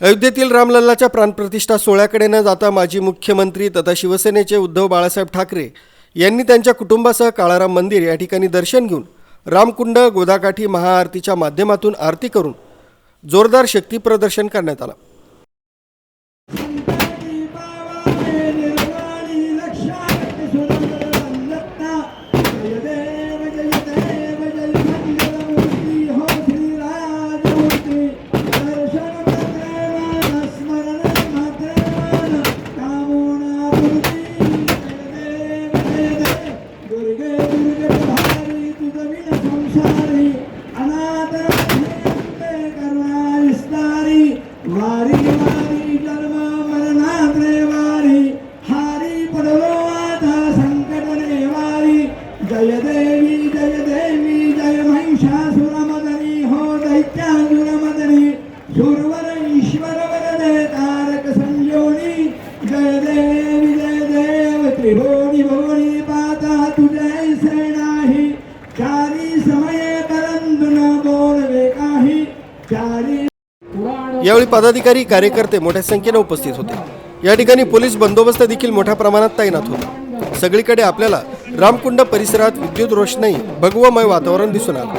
अयोध्येतील रामलल्लाच्या प्राणप्रतिष्ठा सोहळ्याकडे न जाता माजी मुख्यमंत्री तथा शिवसेनेचे उद्धव बाळासाहेब ठाकरे यांनी त्यांच्या कुटुंबासह काळाराम मंदिर या ठिकाणी दर्शन घेऊन रामकुंड गोदाकाठी महाआरतीच्या माध्यमातून आरती करून जोरदार शक्ती प्रदर्शन करण्यात आलं. भारी तुझविन संसारी अनाथ करुणा विस्तारी वारी वारी जन्म मरणात रे वारी हारी पडलो आता संकट वारी जय देवी जय देवी जय महिषासुरमदनी हो दैत्यासुरमदनी सुरवर ईश्वर वरदे तारक संयोनी जय देवी जय देव त्रिभुवनी भुवनी पाता तुझे से नाही। यावेळी पदाधिकारी कार्यकर्ते मोठ्या संख्येने उपस्थित होते. या ठिकाणी पोलीस बंदोबस्त देखील मोठ्या प्रमाणात तैनात होता. सगळीकडे आपल्याला रामकुंड परिसरात विद्युत रोषणाई भगवमय वातावरण दिसून आलं.